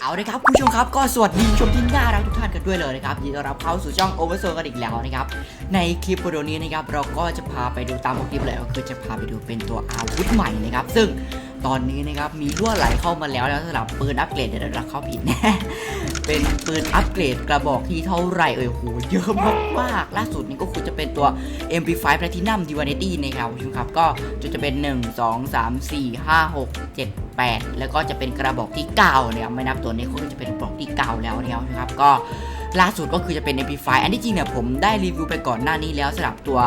เอาเลยครับคุณผู้ชมครับก็สวัสดีชมที่น่ารักทุกท่านกันด้วยเลยนะครับยินดีต้อนรับเข้าสู่ช่องโอเวอร์โซกันอีกแล้วนะครับในคลิปวิดีโอนี้นะครับเราก็จะพาไปดูตามคลิปเลยก็คือจะพาไปดูเป็นตัวอาวุธใหม่นะครับซึ่ง ตอนนี้นะครับมีรั่วไหลเข้ามาแล้วแล้วสำหรับปืนอัปเกรดเดี๋ยวเราเข้าผิดแน่เป็นปืนอัปเกรดกระบอกที่เท่าไหร่เอ่ยโหเยอะมากๆล่าสุดนี้ก็คือจะเป็นตัว MP5 Platinum Divinity นะครับคุณผู้ชมครับก็จะจะเป็น 1 2 3 4 5 6 7 8 แล้วก็จะเป็นกระบอกที่9นะครับไม่นับตัวนี้ก็จะเป็นกระบอกที่ 9 แล้วนะครับก็ ล่าสุดก็คือจะเป็น MP5 อันที่จริงเนี่ยผมได้รีวิวไปก่อนหน้านี้แล้วสำหรับตัว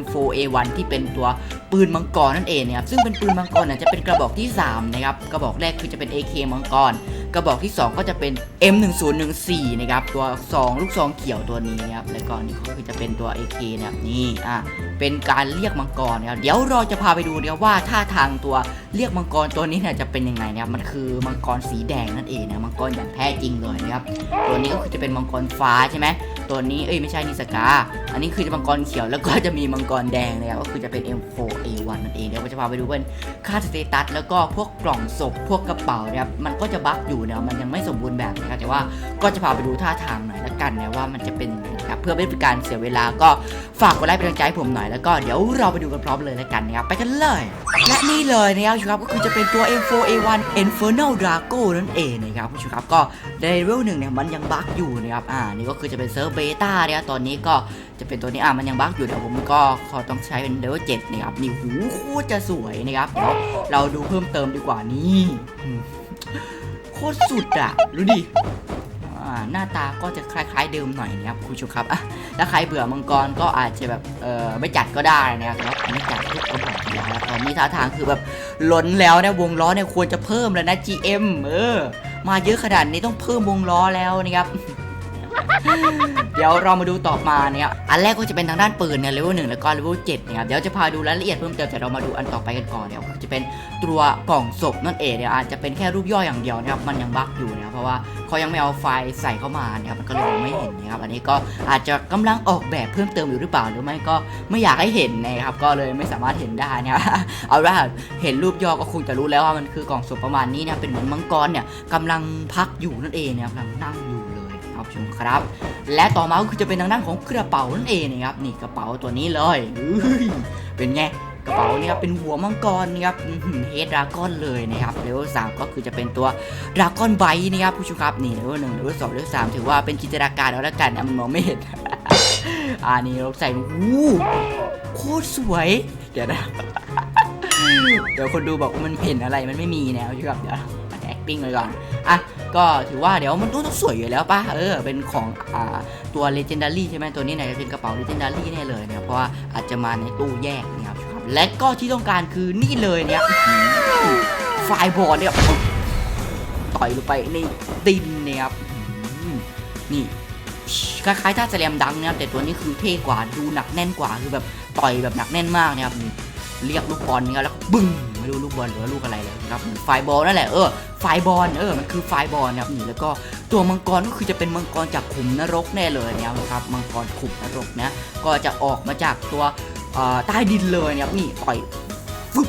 M4A1 ที่เป็นตัวปืนมังกรนั่นเองนะครับซึ่งเป็นปืนมังกรเนี่ยจะเป็นกระบอกที่3นะครับกระบอกแรกคือจะเป็น AK มังกรกระบอกที่ 2 ก็จะเป็น M1014 นะครับตัว 2 ลูกซองเขียวตัวนี้นะครับแล้วก็นี่ก็คือจะเป็นตัว AK นะครับนี่อะเป็นการเรียกมังกรนะครับเดี๋ยวเราจะพาไปดูนะครับว่าท่าทางตัวเรียกมังกรตัวนี้เนี่ยจะเป็นยังไงนะครับมันคือมังกรสีแดงนั่นเองนะมังกรอย่างแท้จริงเลยนะครับตัวนี้ก็คือจะเป็นมังกรฟ้าใช่ไหม ตัวนี้เอ้ยไม่ใช่นิสกา อันนี้คือจะมังกรเขียวแล้วก็จะมีมังกรแดงนะครับก็คือจะเป็น M4A1 นั่นเองเดี๋ยวเราจะพาไปดูเป็นค่าสเตตัสแล้วก็พวกกล่องศพพวกกระเป๋านะครับมันก็จะบั๊กอยู่เนี่ยมันยังไม่สมบูรณ์แบบนะครับแต่ว่าก็จะพาไปดูท่าทางหน่อยละกันนะว่ามันจะเป็นนะครับเพื่อไม่เป็นการเสียเวลาก็ฝากกดไลค์เป็นกำลังใจให้ผมหน่อยแล้วก็เดี๋ยวเราไปดูกันพร้อมเลยละกันนะครับไปกันเลยและนี่เลยนะครับครับก็คือจะเป็นตัว M4A1 Infernal Drago นั่นเองนะครับผู้ชมครับก็ในเลเวลหนึ่งเนี่ยมันยังบั๊กอยู่นะครับอ่านี่ก็คือจะเป็นเซิร์ฟเบต้าเนี่ยตอนนี้ก็จะเป็นตัวนี้อะมันยังบั๊กอยู่เดี๋ยวผมก็ขอต้องใช้เป็นเลเวล7นะครับนี่หูโคตรจะสวยนะครับเดี๋ยวเราดูเพิ่มเติมดีกว่านี่โคตรสุดอะดูดิหน้าตาก็จะคล้าย ๆ เดิมหน่อยนะครับคุณผู้ชมครับอะถ้าใครเบื่อมังกรก็อาจจะแบบเออไม่จัดก็ได้นะครับแล้วอันนี้จัดทุกกระบอกอยู่แล้วตอนนี้ท่าทางคือแบบล้นแล้วนะวงล้อเนี่ยควรจะเพิ่มแล้วนะ GM เออมาเยอะขนาดนี้ต้องเพิ่มวงล้อแล้วนะครับ เดี๋ยวเรามาดูต่อมาเนี่ยอันแรกก็จะเป็นทางด้านปืนเนี่ยเลเวลหนึ่งแล้วก็เลเวลเจ็ดนะครับเดี๋ยวจะพาดูรายละเอียดเพิ่มเติมแต่เรามาดูอันต่อไปกันก่อนเนี่ยก็จะเป็นตัวกล่องศพนั่นเองเนี่ยอาจจะเป็นแค่รูปย่ออย่างเดียวนะครับมันยังบั๊กอยู่นะครับเพราะว่าเขายังไม่เอาไฟล์ใส่เข้ามานะครับมันก็เลยมองไม่เห็นนะครับอันนี้ก็อาจจะกำลังออกแบบเพิ่มเติมอยู่หรือเปล่าหรือไม่ก็ไม่อยากให้เห็นนะครับก็เลยไม่สามารถเห็นได้นะครับเอาละเห็นรูปย่อก็คงจะรู้แล้วว่ามันคือกล่องศพประมาณนี้นะเป็นเหมือนมังกรเนี่ยกำลังพักอยู่นั่นเองนะครับกำลังนั่งอยู่ ชมครับ และต่อมาก็คือจะเป็นทางด้านของกระเป๋านั่นเองนะครับนี่กระเป๋าตัวนี้เลยเป็นไงกระเป๋านี่ครับเป็นหัวมังกรนะครับเฮดดราก้อนเลยนะครับเลเวลสามก็คือจะเป็นตัวดราก้อนไบนะครับผู้ชมครับนี่เลเวลหนึ่งเลเวลสองเลเวลสามถือว่าเป็นจินตนาการเอาละกันนะมันมองไม่เห็นอ่านี่เราใส่อู้โคตรสวย เดี๋ยวนะเดี๋ยวคนดูบอกว่ามันเห็นอะไรมันไม่มีนะผู้ชมครับเดี๋ยวแอคติ้งเลยก่อนอะ ก็ถือว่าเดี๋ยวมันต้องสวยอยู่แล้วป่ะเออเป็นของอ่าตัว Legendary ใช่ไหมตัวนี้เนี่ยจะเป็นกระเป๋า Legendary แน่เลยนะครับเพราะว่าอาจจะมาในตู้แยกนะครับและก็ที่ต้องการคือนี่เลยเนี่ยไฟบอลเนี่ยต่อยลงไปในดินเนี่ยครับนี่คล้ายๆท่าแสลมดังนะครับแต่ตัวนี้คือเท่กว่าดูหนักแน่นกว่าคือแบบต่อยแบบหนักแน่นมากนะครับเรียกลูกบอลนะครับแล้วบึ้ง ไม่รู้ลูกบอลหรือว่าลูกอะไรเลยครับไฟบอลนั่นแหละเออไฟบอลเออมันคือไฟบอลนะครับนี่แล้วก็ตัวมังกรก็คือจะเป็นมังกรจากขุมนรกแน่เลยนะครับมังกรขุมนรกนะก็จะออกมาจากตัวใต้ดินเลยนะครับนี่ต่อยฟึบ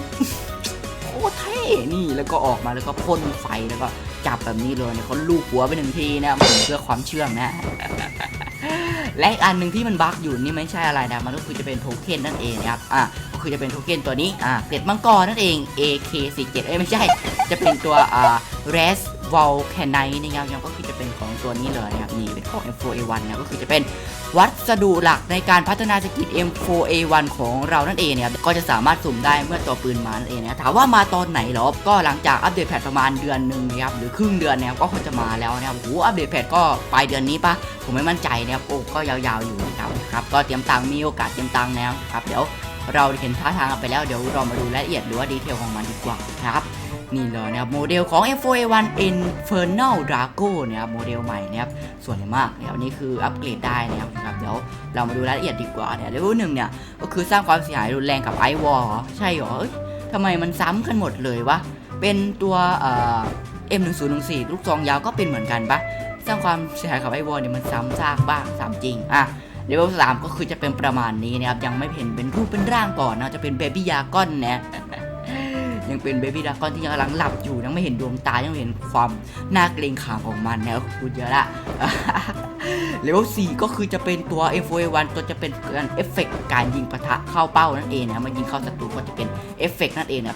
โคตรเท่นี่แล้วก็ออกมาแล้วก็พ่นไฟแล้วก็จับแบบนี้เลยเนี่ยเขาลูกหัวไปหนึ่งทีนะเพื่อความเชื่องนะ และอีกอันหนึ่งที่มันบั๊กอยู่นี่ไม่ใช่อะไรนะ มันก็คือจะเป็นโทเค็นนั่นเองนะครับ อะก็คือจะเป็นโทเค็นตัวนี้ อะเกล็ดมังกรนั่นเอง AK47 เอ้ยไม่ใช่ จะเป็นตัวอ่า res l c a n i t e นะครับยังก็คือจะเป็นของตัวนี้เลยนะครับนี่เป็นของ M4A1 นะก็คือจะเป็นวัสดุหลักในการพัฒนาสกิล M4A1 ของเรานั่นเองเนี่ยก็จะสามารถสุ่มได้เมื่อตัวปืนมานั่นเองนะถามว่ามาตอนไหนหรอก็หลังจากอัปเดตแพทประมาณเดือนหนึ่งนะครับหรือครึ่งเดือนนะครับก็คงจะมาแล้วนะครับโอ้โหอัปเดตแพทก็ปลายเดือนนี้ปะผมไม่มั่นใจนะครับโอ้ก็ยาวๆอยู่นะครับครับก็เตรียมตังมีโอกาสเตรียมตังค์นะครับเดี๋ยวเราเห็นท่าทางไปแล้วเดี๋ยวเรามาดูรายละเอียดหรือว่าดีเทลของมันดีกว่านะครับ นี่เลยนะครับโมเดลของ F4A1 Infernal Drago นะครับโมเดลใหม่นะครับสวยมากนะครับนี่คืออัปเกรดได้นะครับเดี๋ยวเรามาดูรายละเอียดดีกว่าเนี่ยเลเวลหนึ่งเนี่ยก็คือสร้างความเสียหายรุนแรงกับไอวอลใช่เหรอเอ้ยทำไมมันซ้ำกันหมดเลยวะเป็นตัวเอ่อ M1014 ลูกซองยาวก็เป็นเหมือนกันปะสร้างความเสียหายกับไอวอลเนี่ยมันซ้ำซากบ้างซ้ำจริงอะเลเวลสามก็คือจะเป็นประมาณนี้นะครับยังไม่เห็นเป็นรูปเป็นร่างก่อนนะจะเป็นเบบี้ยาก้อนนะ ยังเป็นเบบี้ดากอนที่ยังกำลังหลับอยู่ยังไม่เห็นดวงตายังไม่เห็นความน่าเกรงขามของมันนะคุณเยอะละเลเวล4ก็คือจะเป็นตัว f 4 1ตัวจะเป็นการเอฟเฟกต์การยิงปะทะเข้าเป้านั่นเองนะมันยิงเข้าศัตรูก็จะเป็นเอฟเฟกต์นั่นเองนะ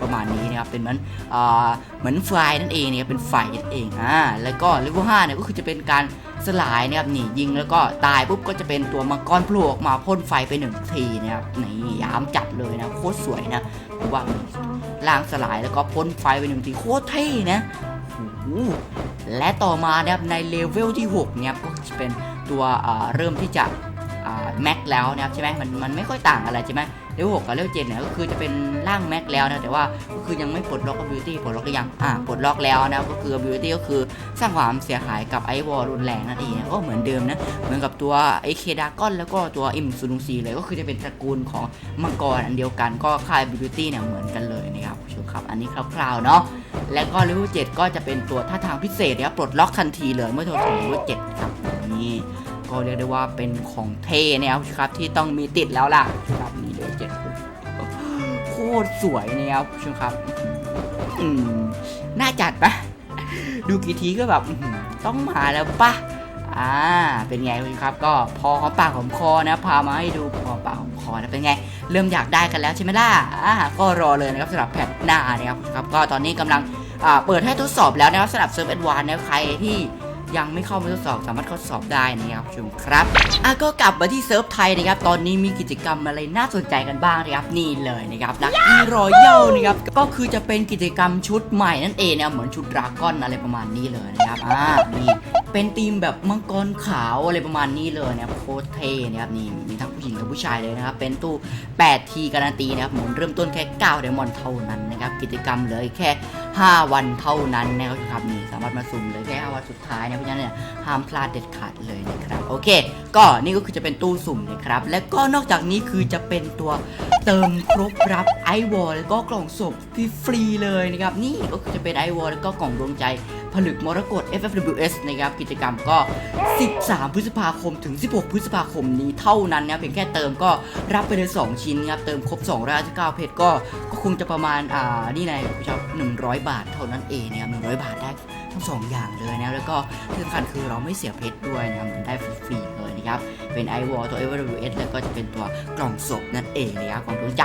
ประมาณนี้นะครับเป็นเหมือนเหมือนไฟนั่นเองเนี่ยเป็นไฟนั่นเองอ่าแล้วก็เลเวล5เนี่ยก็คือจะเป็นการสลายนะครับนี่ยิงแล้วก็ตายปุ๊บก็จะเป็นตัวมังกรโผล่ออกมาพ่นไฟไปหนึ่งทีนะครับนี่ยามจัดเลยนะโคตรสวยนะผมว่าล่างสลายแล้วก็พ่นไฟไปหนึ่งทีโคตรเท่นะโอ้โหและต่อมานะครับในเลเวลที่6เนี่ยก็จะเป็นตัวเริ่มที่จะแม็กแล้วนะครับใช่ไหมมันมันไม่ค่อยต่างอะไรใช่ไหม เลเวลหกกับเลเวลเจ็ดเนี่ยก็คือจะเป็นร่างแม็กแล้วนะแต่ว่าก็คือยังไม่ปลดล็อก ability ปลดล็อกหรือยังอ่าปลดล็อกแล้วนะก็คือ ability ก็คือสร้างความเสียหายกับไอวอลรุนแรงนั่นเองก็เหมือนเดิมนะเหมือนกับตัวไอเคดากอนแล้วก็ตัวอิมซูนุซีเลยก็คือจะเป็นตระกูลของมังกรอันเดียวกันก็ค่า ability เนี่ยเหมือนกันเลยนะครับผู้ชมครับอันนี้คร่าวๆเนาะและก็เลเวล7ก็จะเป็นตัวท่าทางพิเศษนะครับปลดล็อกทันทีเลยเมื่อโทรถึงเลเวล7ครับนี่ ก็เรียกได้ว่าเป็นของเทนะครับครับที่ต้องมีติดแล้วล่ะครับนี่เลเวล7โคตรสวยนะครับคุณผู้ชมครับอืมน่าจัดปะดูกี่ทีก็แบบต้องมาแล้วปะอ่า เป็นไงครับ ก็พอหอมปากหอมคอนะ พามาให้ดูพอหอมปากหอมคอนะเป็นไง เริ่มอยากได้กันแล้วใช่ไหมล่ะอ่าก็รอเลยนะครับสำหรับแพทหน้านะครับครับ ก็ตอนนี้กำลังเปิดให้ทดสอบแล้วนะครับสำหรับเซิร์ฟแอดวานนะใครที่ ยังไม่เข้ามาทดสอบสามารถทดสอบได้นะครับชมครับอะก็กลับมาที่เซิร์ฟไทยนะครับตอนนี้มีกิจกรรมอะไรน่าสนใจกันบ้างนะครับนี่เลยนะครับลักกี้รอยัลนะครับก็คือจะเป็นกิจกรรมชุดใหม่นั่นเองนะครับเหมือนชุดดราก้อนอะไรประมาณนี้เลยนะครับอ่านี่เป็นธีมแบบมังกรขาวอะไรประมาณนี้เลยนะครับโคตรเท่นะครับนี่มีทั้งผู้หญิงกับผู้ชายเลยนะครับเป็นตู้8ทีการันตีนะครับหมุนเริ่มต้นแค่9ไดมอนเท่านั้นนะครับกิจกรรมเลยแค่ 5 วันเท่านั้นนะครับนี่สามารถมาสุ่มเลยแค่5วันสุดท้ายนะเพราะฉะนั้นเนี่ยห้ามพลาดเด็ดขาดเลยนะครับโอเค ก็นี่ก็คือจะเป็นตู้สุ่มนะครับและก็นอกจากนี้คือจะเป็นตัวเติมครบรับไอวอลแล้วก็กล่องศพฟรีๆเลยนะครับนี่ก็คือจะเป็นไอวอลแล้วก็กล่องดวงใจ ผลึกมรกต FFWS นะครับกิจกรรมก็ 13 พฤษภาคมถึง 16 พฤษภาคมนี้เท่านั้นนะเพียงแค่เติมก็รับไปเลย 2 ชิ้นครับเติมครบ2ร้อยเก้าเพชรก็ก็คงจะประมาณอ่านี่ไงผู้ชม100 บาทเท่านั้นเองนะครับ100 บาทได้ ทั้ง 2 อย่างเลยนะแล้วก็ที่สำคัญคือเราไม่เสียเพชรด้วยนะมันได้ฟรีๆเลยนะครับ เป็นไอวอลตัว FFWS แล้วก็จะเป็นตัวกล่องศพนั่นเองนะครับของดวงใจ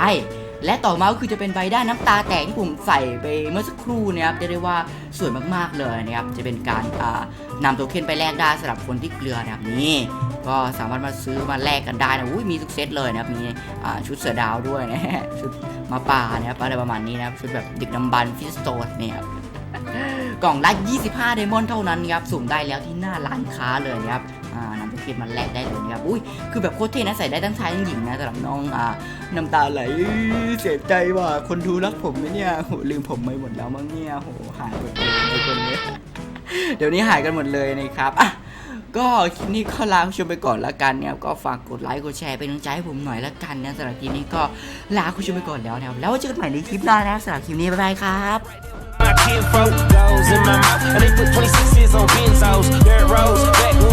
และต่อมาก็คือจะเป็นใบด้านน้ำตาแตกที่ผมใส่ไปเมื่อสักครู่นะครับเรียกได้ว่าสวยมากๆเลยนะครับ จะเป็นการอ่านำโทเค็นไปแลกได้สำหรับคนที่เกลือนะครับนี่ก็สามารถมาซื้อมาแลกกันได้นะอุ้ยมีทุกเซตเลยนะครับมีอ่าชุดเสือดาวด้วยนะชุดมาป่านะครับอะไรประมาณนี้นะครับชุดแบบดึกดำบรรพ์ฟิสโตนเนี่ยครับ กล่องละ25ไดมอนด์เท่านั้นครับสุ่มได้แล้วที่หน้าร้านค้าเลยนะครับอ่านำโทเค็นมาแลกได้เลยนะครับ อุ้ย คือแบบโคตรเท่นะใส่ได้ทั้งชายทั้งหญิงนะสำหรับน้องอ่าน้ำตาไหลเสียใจว่ะคนดูรักผมไหมเนี่ยโหลืมผมไปหมดแล้วมั้งเนี่ยโหหายหมดเลยในคนนี้เดี๋ยวนี้หายกันหมดเลยนะครับอะก็คลิปนี้ก็ลาคุณผู้ชมไปก่อนละกันเนี่ยก็ฝากกดไลค์กดแชร์เป็นกำลังใจให้ผมหน่อยละกันนะสำหรับคลิปนี้ก็ลาคุณผู้ชมไปก่อนแล้วนะครับแล้วเจอกันใหม่ในคลิปหน้านะครับสำหรับคลิปนี้บ๊ายบายครับ kid folk goes in my mouth, and they put 26s on Benzos, dirt roads, backwoods.